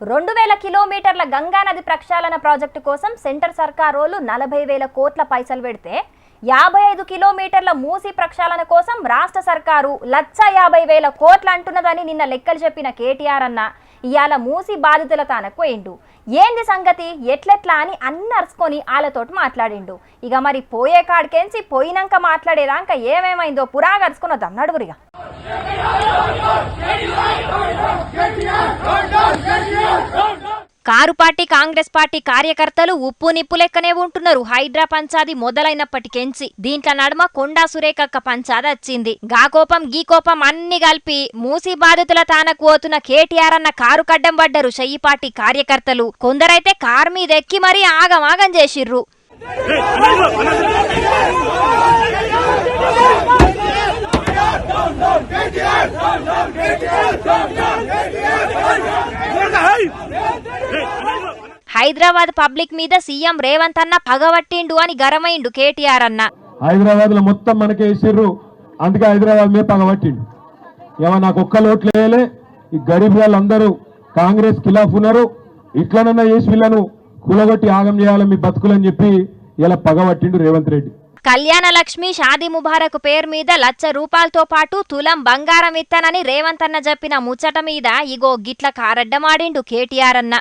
రెండు వేల కిలోమీటర్ల గంగానది ప్రక్షాళన ప్రాజెక్టు కోసం సెంటర్ సర్కారోలు నలభై వేల కోట్ల పైసలు పెడితే యాభై ఐదు కిలోమీటర్ల మూసి ప్రక్షాళన కోసం రాష్ట్ర సర్కారు లక్ష యాభై వేల కోట్లు అంటున్నదని నిన్న లెక్కలు చెప్పిన కేటీఆర్ అన్న. ఇవాళ మూసి బాధితుల తానకు పోయిండు ఏంది సంగతి? ఎట్లెట్లా అని అన్ని అరుచుకొని వాళ్ళతోటి మాట్లాడిండు. ఇక మరి పోయే కాడికెంచి పోయినాక మాట్లాడేదాకా ఏమేమైందో పురాగరుచుకున్నదన్నాడు గురిగా కారు పార్టీ కాంగ్రెస్ పార్టీ కార్యకర్తలు ఉప్పు నిప్పు లెక్కనే ఉంటున్నారు. హైడ్రా పంచాది మొదలైనప్పటికెంచి దీంట్లో నడుమ కొండా సురేఖక్క పంచాది వచ్చింది. గా కోపం గీ కోపం అన్ని కలిపి మూసి బాధితుల తానకు పోతున్న కేటీఆర్ అన్న కారు కడ్డం పడ్డరు చెయ్యి పార్టీ కార్యకర్తలు. కొందరైతే కారు మీద ఎక్కి మరీ ఆగమాగం చేసిర్రు. హైదరాబాద్ పబ్లిక్ మీద సీఎం రేవంత్ అన్న పగబట్టిండు అని గరమైండు కేటీఆర్ అన్న. హైదరాబాద్లో మొత్తం మనకే వేసిర్రు అందుకే హైదరాబాద్ మీద పగబట్టిండు ఏమో నాకు ఒక్క లోట్లు వేయలే ఈ గరీబ్ వాళ్ళందరూ కాంగ్రెస్ ఖిలాఫ్ ఉన్నారు. ఇట్లనన్నా చేసి వీళ్ళను కూలగొట్టి ఆగం చేయాలి మీ బతుకులని చెప్పి ఇలా పగబట్టిండు రేవంత్ రెడ్డి. కళ్యాణ లక్ష్మి షాదీ ముబారక్ పేరు మీద లక్ష రూపాయలతో పాటు తులం బంగారం ఇత్తనని రేవంత్ అన్న చెప్పిన ముచ్చట మీద ఇగో గిట్ల కారడ్డమాడిండు కేటీఆర్ అన్న.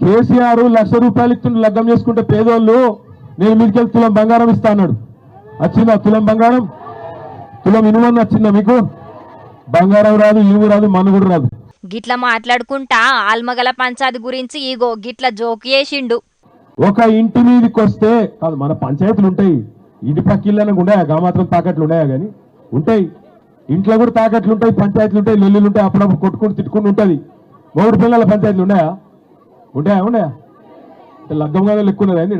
కేసీఆర్ లక్ష రూపాయలు ఇస్తుండు లగ్గం చేసుకుంటే పేదోళ్ళు నేను మీదికెళ్ళి తులం బంగారం ఇస్తా అన్నాడు. వచ్చిందా తులం బంగారం? తులం ఇనుమని వచ్చిందా మీకు? బంగారం రాదు ఇనుము రాదు మనుగుడు రాదు. గిట్ల మాట్లాడుకుంటా ఆల్మగల పంచాది గురించి ఇగో గిట్ల జోక్ చేసిండు. ఒక ఇంటి మీదకి వస్తే కాదు మన పంచాయతీలు ఉంటాయి. ఇంటి పక్కిళ్ళని ఉన్నాయా? గా మాత్రం తాకట్లు ఉన్నాయా కానీ ఉంటాయి. ఇంట్లో కూడా తాకట్లు ఉంటాయి పంచాయతీలు ఉంటాయి లొల్లులు ఉంటాయి అప్పుడప్పుడు కొట్టుకుని తిట్టుకుని ఉంటుంది. మూడు పిల్లల పంచాయతీలు ఉన్నాయా? ఉంటాయా ఉన్నాయా అంటే లగ్గం కదా లెక్కున్నదా ఏంది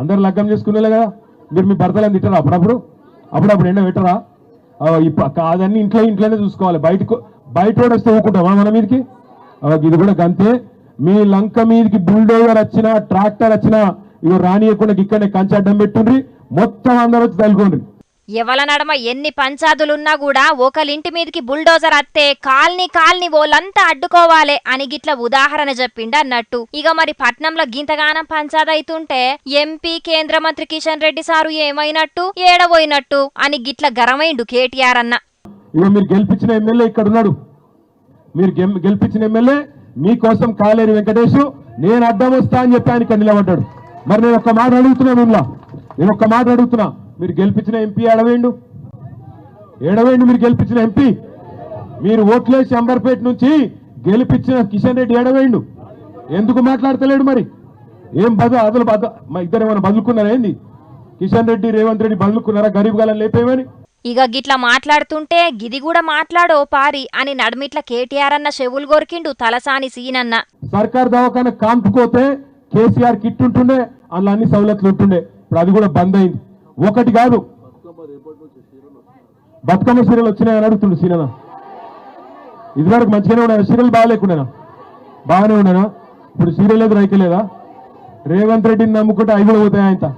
అందరు లగ్గం చేసుకునేలే కదా. మీరు మీ భర్తలను తిట్టరా అప్పుడప్పుడు? అప్పుడప్పుడు ఎండ పెట్టరా? ఇప్పుడు కాదన్నీ ఇంట్లో ఇంట్లోనే చూసుకోవాలి. బయటకు బయట వాడు వస్తే ఊకుంటామా మన మీదకి? ఇది కూడా గంతే. మీ లంక మీదకి బుల్డోజర్ వచ్చినా ట్రాక్టర్ వచ్చినా ఇవి రానియకుండా ఇక్కడనే కంచె అడ్డం పెట్టుండ్రి. మొత్తం అందరూ వచ్చి తలుకోండి ఎవల నడమ ఎన్ని పంచాదులున్నా కూడా ఒకలింటి మీదకి బుల్డోజర్ అత్తే కాల్ని కాల్ని ఓలంతా అడ్డుకోవాలే అని గిట్ల ఉదాహరణ చెప్పిండు అన్నట్టు. ఇక మరి పట్నంలో గింతగానం పంచాదైతుంటే ఎంపీ కేంద్ర మంత్రి కిషన్ రెడ్డి సారు ఏమైనట్టు? ఏడబోయినట్టు అని గిట్ల గరమైండు కేటీఆర్ అన్న. మీరు గెలిపించిన ఎమ్మెల్యే ఇక్కడ ఉన్నాడు మీరు గెలిపించిన ఎమ్మెల్యే మీకోసం కాలేరు వెంకటేష్ నేను అడ్డం వస్తా అని చెప్పి ఆయన ఇక్కడ నిలబడ్డాడు. మరి నేను ఒక మాట అడుగుతున్నా మిమ్మల్ని నేను ఒక్క మాట అడుగుతున్నా. మీరు గెలిపించిన ఎంపీ ఏడవేండు ఏడవేండు మీరు గెలిపించిన ఎంపీ? మీరు ఓట్లేసి అంబర్పేట నుంచి గెలిపించిన కిషన్ రెడ్డి ఏడవేండు ఎందుకు మాట్లాడతలేడు మరి? ఏం బద అదలు బద మా ఇద్దరు ఏమైనా బదులుకున్నారా ఏంది? కిషన్ రెడ్డి రేవంత్ రెడ్డి బదులుకున్నారా? గరీబ్ గాలని లేపేమని? ఇక గిట్ల మాట్లాడుతుంటే గిది కూడా మాట్లాడో పారి అని నడుమిట్ల కేటీఆర్ అన్న చెవులు గొరికిండు తలసాని సీనన్న. సర్కార్ దవాఖాన కాంపుకోతే కేసీఆర్ కిట్ ఉంటుండే అందులో అన్ని సవలతులు ఉంటుండే. ఇప్పుడు అది కూడా బంద్ అయింది ఒకటి కాదు. బతుకమ్మ సీరియల్ వచ్చినాయని అడుగుతుండు సీనన ఇదివరకు మంచిగానే ఉన్నాయి సీరియల్ బాగాలేకుండేనా బాగానే ఉండేనా? ఇప్పుడు సీరియల్ లేదు రైకలేదా రేవంత్ రెడ్డిని నమ్ముకుంటే అవి కూడా పోతాయి ఆయన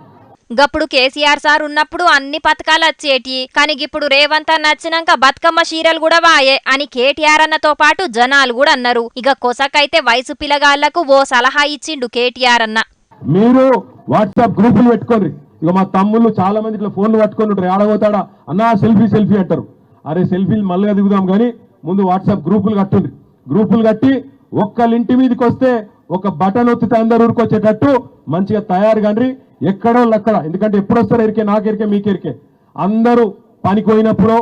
గప్పుడు కేసీఆర్ సార్ ఉన్నప్పుడు అన్ని పథకాలు వచ్చేటి కానీ ఇప్పుడు రేవంత్ అన్న వచ్చినాక బతుకమ్మ చీరలు కూడా వాయే అని కేటీఆర్ అన్నతో పాటు జనాలు కూడా అన్నారు. ఇక కొసకైతే వయసు పిల్లగాళ్ళకు ఓ సలహా ఇచ్చిండు కేటీఆర్ అన్న. మీరు వాట్సాప్ గ్రూపులు పెట్టుకోండి. ఇక మా తమ్ముళ్ళు చాలా మంది ఇట్లా ఫోన్లు పట్టుకొని ఉంటారు. ఆడబోతాడా అన్నా సెల్ఫీ సెల్ఫీ అంటారు. అరే సెల్ఫీలు మళ్ళీ దిగుదాం కానీ ముందు వాట్సాప్ గ్రూపులు కట్టుండ్రి. గ్రూపులు కట్టి ఒక్కళ్ళింటి మీదకి వస్తే ఒక బటన్ ఒత్తితే అందరు ఊరుకొచ్చేటట్టు మంచిగా తయారు కండ్రి. ఎక్కడో అక్కడ. ఎందుకంటే ఎప్పుడు వస్తారు ఎరికే? నాకెరికే మీకెరికే అందరూ పనికి పోయినప్పుడో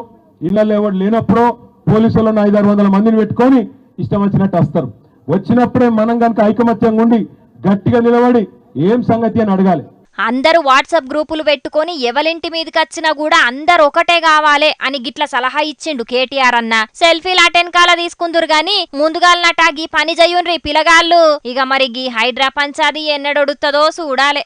ఇళ్ళల్లో ఎవరు లేనప్పుడో పోలీసులను ఐదారు వందల మందిని పెట్టుకొని ఇష్టం వచ్చినట్టు వస్తారు. వచ్చినప్పుడే మనం కనుక ఐకమత్యంగా ఉండి గట్టిగా నిలబడి ఏం సంగతి అని అడగాలి. అందరూ వాట్సాప్ గ్రూపులు పెట్టుకొని ఎవలింటి మీదకి వచ్చినా కూడా అందరు ఒకటే కావాలే అని గిట్ల సలహా ఇచ్చిండు కేటీఆర్ అన్న. సెల్ఫీలు అటెన్కాల తీసుకుందురు గాని ముందుగాలనట గీ పని జయ్యుండ్రి పిలగాళ్ళు ఇక మరి గీ హైడ్రా పంచాది ఎన్నడొడుతుందో చూడాలే.